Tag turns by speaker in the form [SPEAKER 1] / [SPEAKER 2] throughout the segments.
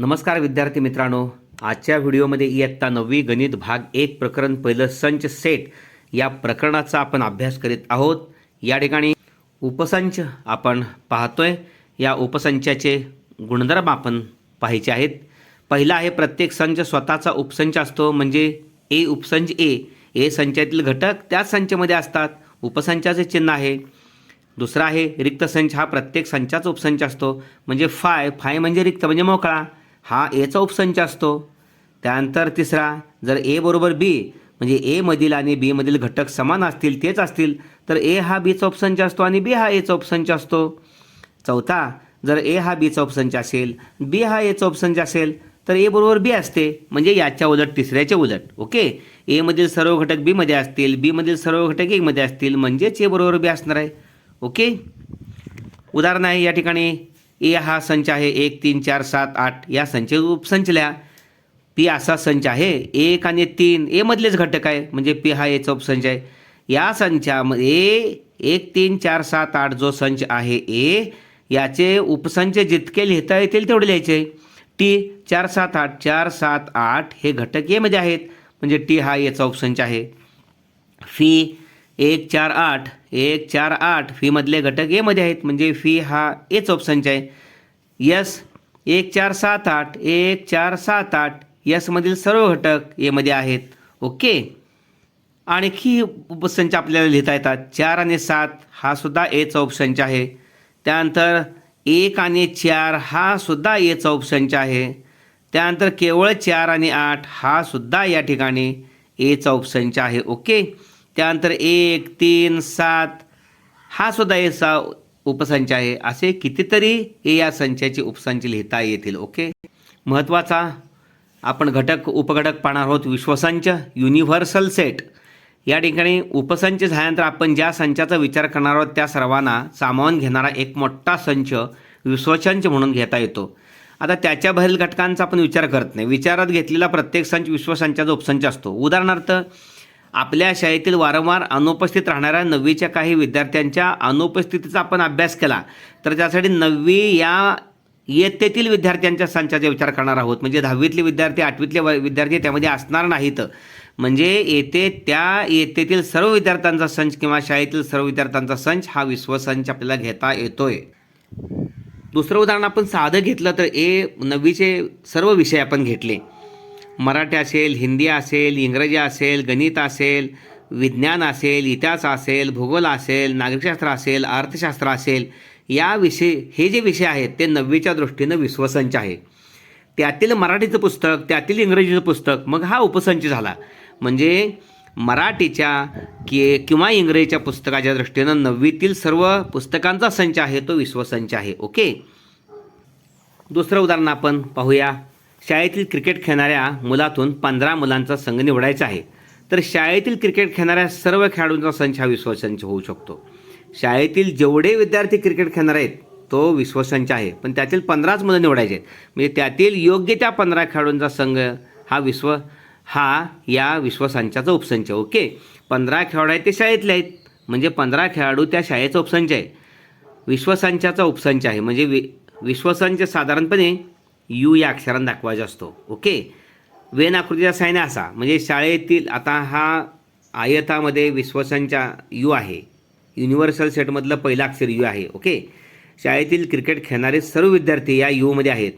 [SPEAKER 1] नमस्कार विद्यार्थी मित्रांनो आजच्या व्हिडिओमध्ये इयत्ता नववी गणित भाग एक प्रकरण पहिलं संच सेट या प्रकरणाचा आपण अभ्यास करीत आहोत या ठिकाणी उपसंच आपण पाहतोय या उपसंचाचे गुणधर्म आपण पाहायचे आहेत पहिला आहे प्रत्येक संच स्वतःचा उपसंच असतो म्हणजे ए उपसंच ए ए संचातील घटक त्याच संचमध्ये असतात उपसंचाचे चिन्ह आहे दुसरा आहे रिक्त संच हा प्रत्येक संचाचा उपसंच असतो म्हणजे फाय फाय म्हणजे रिक्त म्हणजे मोकळा हा एचा उपसंच असतो त्यानंतर तिसरा जर ए बरोबर बी म्हणजे एमधील आणि बीमधील घटक समान असतील तेच असतील तर ए हा बीचा उपसंच असतो आणि बी हा एचा उपसंच असतो चौथा जर ए हा बीचा उपसंच असेल बी हा एचा उपसंच असेल तर ए बरोबर बी असते म्हणजे याच्या उलट तिसऱ्याच्या उलट ओके एमधील सर्व घटक बीमध्ये असतील बीमधील सर्व घटक एमध्ये असतील म्हणजेच ए बरोबर बी असणार आहे ओके उदाहरण आहे या ठिकाणी ए हा संच आहे एक तीन चार सात आठ या संच उपसंचल्या पी असा संच आहे एक आणि तीन एमधलेच घटक आहे म्हणजे पी हा एचा उपसंच आहे या संचामध्ये एक तीन चार सात आठ जो संच आहे ए याचे उपसंच जितके लिहिता येतील तेवढे लिहायचे टी चार सात आठ चार सात आठ हे घटक एमध्ये आहेत म्हणजे टी हा याचा उपसंच आहे फी एक चार आठ एक चार आठ फीमधले घटक एमध्ये आहेत म्हणजे फी हा एच ऑप्शनचा आहे यस एक चार सात आठ एक चार सात आठ यसमधील सर्व घटक एमध्ये आहेत ओके आणखी उपसंच आपल्याला लिहिता येतात चार आणि सात हा सुद्धा एचा ऑप्शनचा आहे त्यानंतर एक आणि चार हा सुद्धा एचा ऑप्शनचा आहे त्यानंतर केवळ चार आणि आठ हा सुद्धा या ठिकाणी एचा ऑप्शनचा आहे ओके त्यानंतर एक तीन सात हा सुद्धा याचा उपसंच आहे असे कितीतरी हे या संचाचे उपसंच लिहिता येतील ओके महत्त्वाचा आपण घटक उपघटक पाहणार आहोत विश्वसंच युनिव्हर्सल सेट या ठिकाणी उपसंच झाल्यानंतर आपण ज्या संचाचा विचार करणार आहोत त्या सर्वांना सामावून घेणारा एक मोठा संच विश्वसंच म्हणून घेता येतो आता त्याच्या घटकांचा आपण विचार करत नाही विचारात घेतलेला प्रत्येक संच विश्वसंचाचा उपसंच असतो उदाहरणार्थ आपल्या शाळेतील वारंवार अनुपस्थित राहणाऱ्या नववीच्या काही विद्यार्थ्यांच्या अनुपस्थितीचा आपण अभ्यास केला तर त्यासाठी नववी या इयत्तेतील विद्यार्थ्यांच्या संचाचा विचार करणार आहोत म्हणजे दहावीतले विद्यार्थी आठवीतले विद्यार्थी त्यामध्ये असणार नाहीत म्हणजे येते त्या इयत्तेतील सर्व विद्यार्थ्यांचा संच किंवा शाळेतील सर्व विद्यार्थ्यांचा संच हा विश्वसंच आपल्याला घेता येतोय दुसरं उदाहरण आपण साधं घेतलं तर ए नववीचे सर्व विषय आपण घेतले मराठी असेल हिंदी असेल इंग्रजी असेल गणित असेल विज्ञान असेल इतिहास असेल भूगोल असेल नागरिकशास्त्र असेल अर्थशास्त्र असेल या विषय हे जे विषय आहेत ते नववीच्या दृष्टीनं विश्वसंच आहे त्यातील मराठीचं पुस्तक त्यातील इंग्रजीचं पुस्तक मग हा उपसंच झाला म्हणजे मराठीच्या कि किंवा इंग्रजीच्या पुस्तकाच्या दृष्टीनं नववीतील सर्व पुस्तकांचा संच आहे तो विश्वसंच आहे ओके दुसरं उदाहरण आपण पाहूया शाळेतील क्रिकेट खेळणाऱ्या मुलातून पंधरा मुलांचा संघ निवडायचा आहे तर शाळेतील क्रिकेट खेळणाऱ्या सर्व खेळाडूंचा संच हा विश्वसंच होऊ शकतो शाळेतील जेवढे विद्यार्थी क्रिकेट खेळणार आहेत तो विश्वसंच आहे पण त्यातील पंधराच मुलं निवडायचे आहेत म्हणजे त्यातील योग्य त्या पंधरा खेळाडूंचा संघ हा विश्व हा या विश्वसंचाचा उपसंच ओके पंधरा खेळाडू आहेत ते शाळेतले आहेत म्हणजे पंधरा खेळाडू त्या शाळेचा उपसंच आहे विश्वसंचाचा उपसंच आहे म्हणजे वि विश्वसंच साधारणपणे यू या अक्षरांना दाखवायचा असतो ओके वेन आकृतीचा सायन असा म्हणजे शाळेतील आता हा आयतामध्ये विश्वासांच्या यू आहे युनिव्हर्सल सेटमधलं पहिलं अक्षर यू आहे ओके शाळेतील क्रिकेट खेळणारे सर्व विद्यार्थी या यूमध्ये आहेत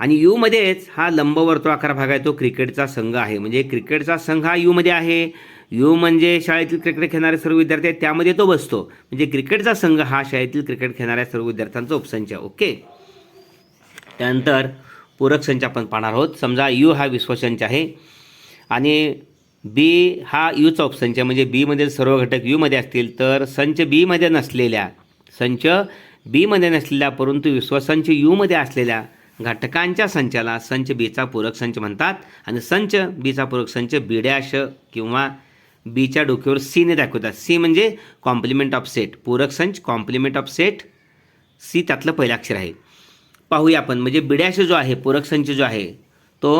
[SPEAKER 1] आणि यूमध्येच हा लंबवर्तुळाकार भाग आहे तो क्रिकेटचा संघ आहे म्हणजे क्रिकेटचा संघ हा यूमध्ये आहे यू म्हणजे शाळेतील क्रिकेट खेळणारे सर्व विद्यार्थी आहेत त्यामध्ये तो बसतो म्हणजे क्रिकेटचा संघ हा शाळेतील क्रिकेट खेळणाऱ्या सर्व विद्यार्थ्यांचा उपसंच आहे ओके त्यानंतर पूरक संच आपण पाहणार आहोत समजा यू हा विश्वसंच आहे आणि बी हा यूचा उपसंच म्हणजे बीमधील सर्व घटक यूमध्ये असतील तर संच बीमध्ये नसलेल्या संच बीमध्ये नसलेल्या परंतु विश्वसंच यूमध्ये असलेल्या घटकांच्या संचाला संच बीचा पूरक संच म्हणतात आणि संच बीचा पूरक संच बी डॅश किंवा बीच्या डोक्यावर सीने दाखवतात सी म्हणजे कॉम्प्लिमेंट ऑफ सेट पूरक संच कॉम्प्लिमेंट ऑफ सेट सी त्यातलं पहिलं अक्षर आहे पाहूया आपण म्हणजे बी डॅश जो आहे पूरक संच जो आहे तो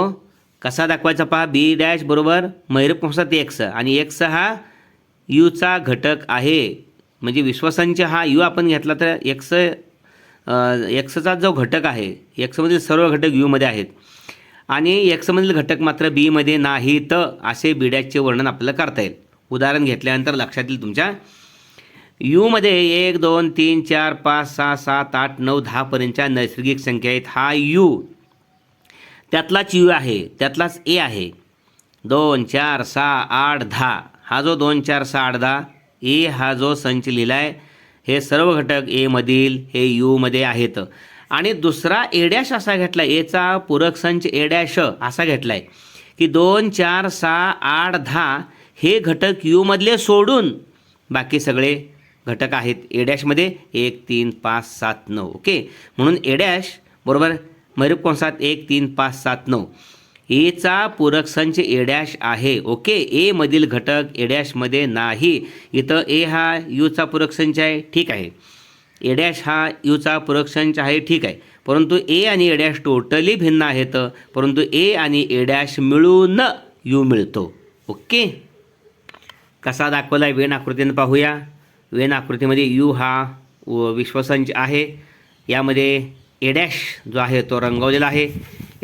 [SPEAKER 1] कसा दाखवायचा पहा बी डॅश बरोबर मैरपंसात एक्स आणि एक्स हा यूचा घटक आहे म्हणजे विश्वसंच हा यू आपण घेतला तर एक्स एक्सचा जो घटक आहे एक्समधील सर्व घटक यूमध्ये आहेत आणि एक्समधील घटक मात्र बीमध्ये नाहीत असे बी डॅशचे वर्णन आपल्याला करता येईल उदाहरण घेतल्यानंतर लक्षात येईल तुमच्या यूमध्ये एक दोन तीन चार पाच सहा सात आठ नऊ दहापर्यंतच्या नैसर्गिक संख्या आहेत हा यू त्यातलाच यू आहे त्यातलाच ए आहे दोन चार सहा आठ दहा हा जो दोन चार सहा आठ दहा ए हा जो संच लिहिला आहे हे सर्व घटक एमधील हे यूमध्ये आहेत आणि दुसरा एडॅश असा घेतला एचा पूरक संच एडॅश असा घेतला आहे की दोन चार सहा आठ दहा हे घटक यूमधले सोडून बाकी सगळे घटक आहेत ए डॅशमध्ये एक तीन पाच सात नऊ ओके म्हणून ए डॅश बरोबर मयूरप कंसात एक तीन पाच सात नऊ एचा पूरक संच ए डॅश आहे ओके ए मधील घटक ए डॅशमध्ये नाही इथं ए हा यूचा पूरक संच आहे ठीक आहे ए डॅश हा यूचा पूरक संच आहे ठीक आहे परंतु ए आणि ए डॅश टोटली भिन्न आहेत परंतु ए आणि ए डॅश मिळून यू मिळतो ओके कसा दाखवला आहे वेण आकृतीनं पाहूया वेन आकृतीमध्ये यू हा विश्वसंच आहे यामध्ये एडॅश जो आहे तो रंगवलेला आहे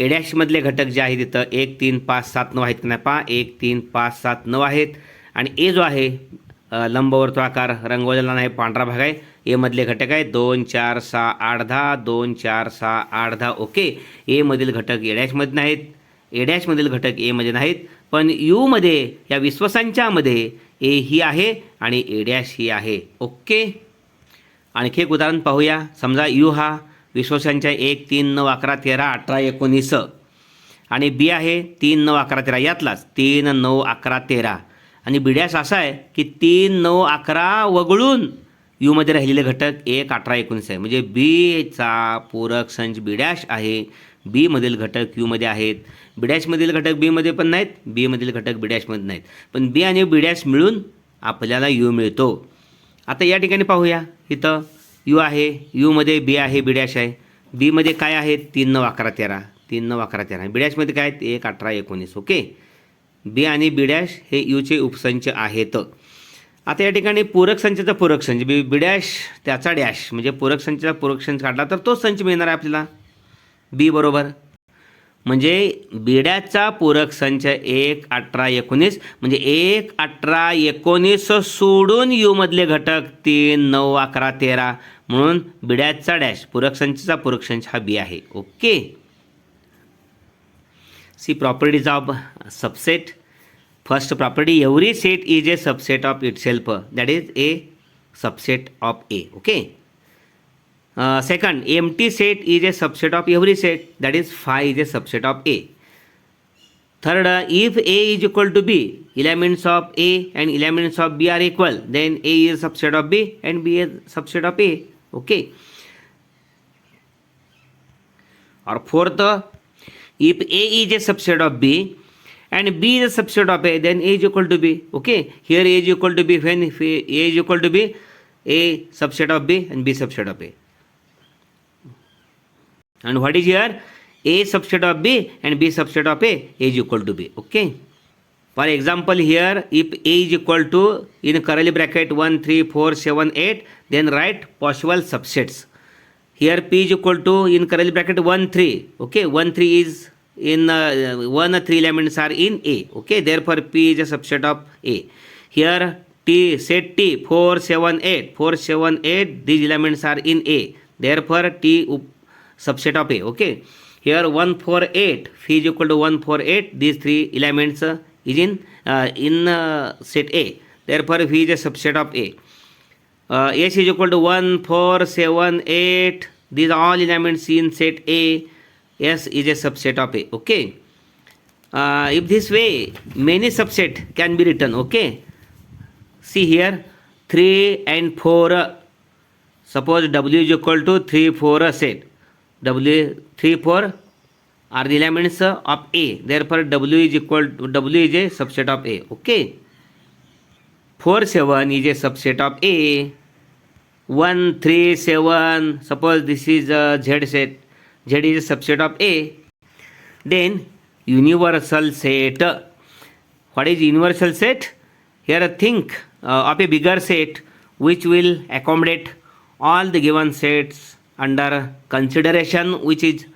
[SPEAKER 1] एडॅशमधले घटक जे आहेत तिथं एक तीन पाच सात नऊ आहेत की नाही पहा एक तीन पाच सात नऊ आहेत आणि ए जो आहे आकार रंगवलेला नाही पांढरा भाग आहे एमधले घटक आहे दोन चार सहा आठ दहा दोन चार सहा आठ दहा ओके एमधील घटक एडॅशमध्ये नाहीत एडॅशमधील घटक एमध्ये नाहीत पण यूमध्ये या विश्वसंचामध्ये ए ही आहे आणि ए डॅश ही आहे ओके आणखी एक उदाहरण पाहूया समजा यू हा विश्वशांच्या एक तीन नऊ अकरा तेरा अठरा एकोणीस आणि बी आहे तीन नऊ अकरा तेरा यातलाच तीन नऊ अकरा तेरा आणि बी डॅश असा आहे की तीन नऊ अकरा वगळून यूमध्ये राहिलेले घटक एक अठरा एकोणीस आहे म्हणजे बीचा पूरक संच बी डॅश आहे बीमधील घटक यूमध्ये आहेत बी डॅशमधील घटक बीमध्ये पण नाहीत बीमधील घटक बी डॅशमध्ये नाहीत पण बी आणि बी डॅश मिळून आपल्याला यू मिळतो आता या ठिकाणी पाहूया इथं यू आहे यूमध्ये बी आहे बी डॅश आहे बीमध्ये काय आहेत तीन नऊ अकरा तेरा तीन नऊ अकरा तेरा बी डॅशमध्ये काय आहेत एक अठरा एकोणीस ओके बी आणि बी डॅश हे यूचे उपसंच आहेत आता या ठिकाणी पूरक संचाचा पूरक संच बी बी डॅश त्याचा डॅश म्हणजे पूरक संचाचा पूरक संच काढला तर तोच संच मिळणार आहे आपल्याला बी बरोबर म्हणजे बिड्याचा पूरक संच एक अठरा एकोणीस म्हणजे एक अठरा एकोणीस सोडून मधले घटक तीन नऊ अकरा तेरा म्हणून बिड्याचा डॅश पूरक संचचा पूरक संच हा बी आहे okay C properties of subset First property, every set is a subset of itself. That is a subset of A. Okay. Uh, second, empty set is a subset of every set. That is phi is a subset of A. Third, if A is equal to B, elements of A and elements of B are equal, then A is a subset of B and B is a subset of A. Okay. Or fourth, if A is a subset of B, and b is a subset of a then a is equal to b okay here a is equal to b when a is equal to b a subset of b and b subset of a and what is here a subset of b and b subset of a a is equal to b okay for example here if a is equal to in curly bracket 1 3 4 7 8 then write possible subsets here p is equal to in curly bracket 1 3 okay 1 3 is in uh, one three elements are in A. Okay, therefore P is a subset of A. Here T set T four seven eight four seven eight. These elements are in A. Therefore T subset of A. Okay, here one four eight. Phi is equal to one four eight. These three elements uh, is in uh, in uh, set A. Therefore Phi is a subset of A. Uh, S is equal to one four seven eight. These are all elements in set A. S is a subset of A. Okay. Uh, if this way, many subset can be written. Okay. See here, 3 and 4. Uh, suppose W is equal to 3, 4 uh, set. W, 3, 4 are the elements uh, of A. Therefore, W is equal to, W is a subset of A. Okay. 4, 7 is a subset of A. 1, 3, 7. Suppose this is a Z set. Z is a subset of A. Then universal set. What is universal set? Here think uh, of a bigger set which will accommodate all the given sets under consideration which is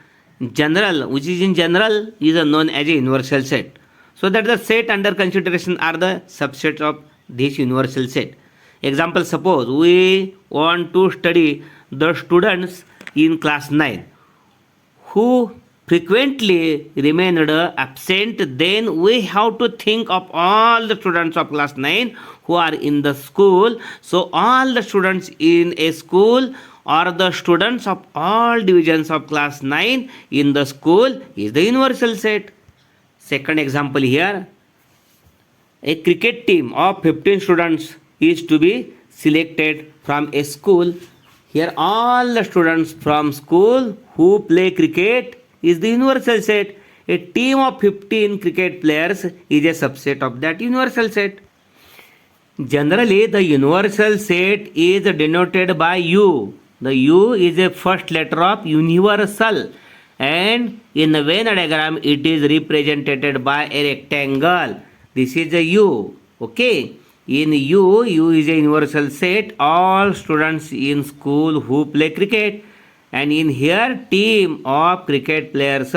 [SPEAKER 1] general which is in general is known as a universal set so that the set under consideration are the subsets of this universal set example suppose we want to study the students in class 9 who frequently remained absent, then we have to think of all the students of class 9 who are in the school. So, all the students in a school or the students of all divisions of class 9 in the school is the universal set. Second example here a cricket team of 15 students is to be selected from a school here all the students from school who play cricket is the universal set. A team of 15 cricket players is a subset of that universal set. Generally, the universal set is denoted by U. The U is a first letter of universal and in the Venn diagram it is represented by a rectangle. This is a U. Okay. In U, U is a universal set. All students in school who play cricket. And in here, team of cricket players.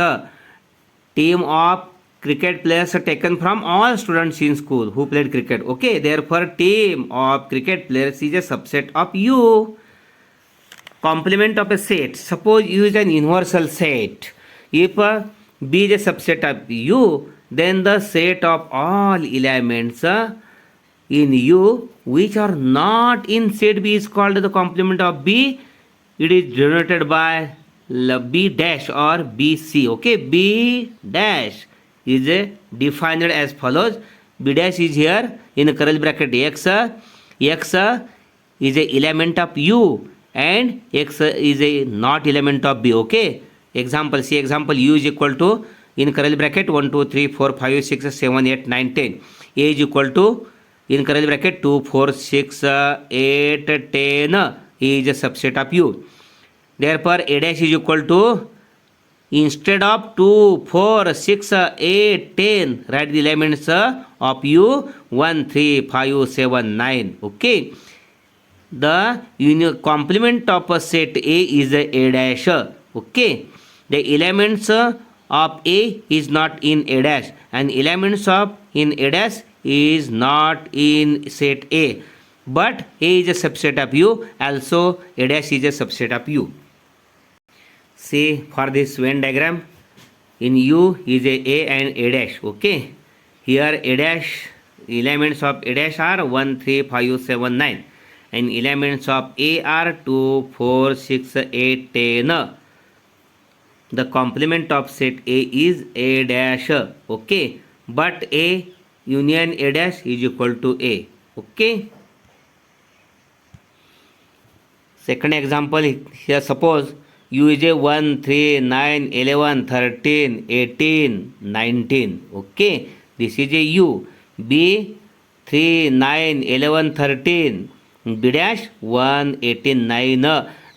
[SPEAKER 1] Team of cricket players taken from all students in school who played cricket. Okay, therefore, team of cricket players is a subset of U. Complement of a set. Suppose U is an universal set. If uh, B is a subset of U, then the set of all elements. Uh, in U which are not in set B is called the complement of B. It is denoted by B dash or BC. Okay, B dash is defined as follows. B dash is here in curly bracket X. X is a element of U and X is a not element of B. Okay. Example, see example U is equal to in curly bracket 1, 2, 3, 4, 5, 6, 7, 8, 9, 10. A is equal to in curly bracket 2 4 6 uh, 8 10 is a subset of u therefore a dash is equal to instead of 2 4 6 uh, 8 10 write the elements uh, of u 1 3 5 7 9 okay the union complement of a set a is a dash okay the elements of a is not in a dash and elements of in a dash is not in set A but A is a subset of U also A dash is a subset of U. See for this Venn diagram in U is a A and A dash okay here A dash elements of A dash are 1 3 5 7 9 and elements of A are 2 4 6 8 10 the complement of set A is A dash okay but A union A dash is equal to A. Okay. Second example here, suppose U is a 1, 3, 9, 11, 13, 18, 19. Okay. This is a U. B 3, 9, 11, 13. B dash 1, 18, 9.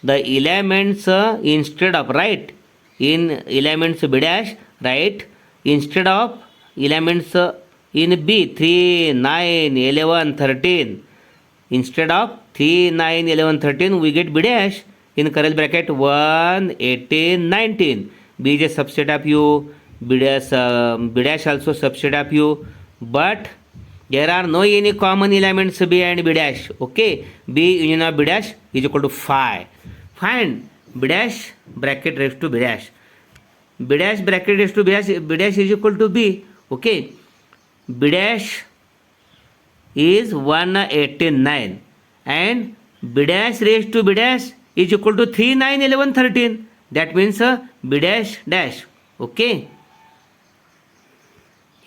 [SPEAKER 1] The elements uh, instead of right. In elements B dash, right. Instead of elements uh, in B 3, 9, 11, 13. Instead of 3, 9, 11, 13, we get B dash in curl bracket 1, 18, 19. B is a subset of U, B dash, B dash also subset of U, but there are no any common elements B and B dash. Okay, B union of B dash is equal to 5. Find B dash bracket raised to B dash. B dash bracket raised to B dash, B dash is equal to B. Okay. B dash is one eighty nine and B dash raised to dash is equal to three nine eleven thirteen that means B dash okay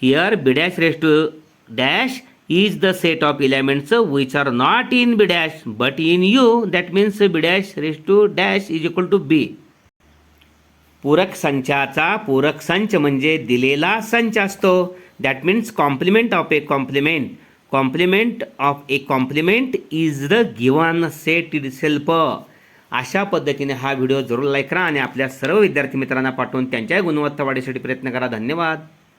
[SPEAKER 1] here B dash raised to dash is the set of elements which are not in B dash but in U that means B dash raised to dash is equal to B पूरक संचाचा पूरक संच म्हणजे दिलेला संच असतो that means complement of A complement complement of A complement is the given set itself अशा पद्धतीने हा व्हिडिओ जरूर लाईक करा आणि आपल्या सर्व विद्यार्थी मित्रांना पाठवून त्यांच्याही गुणवत्ता वाढीसाठी प्रयत्न करा धन्यवाद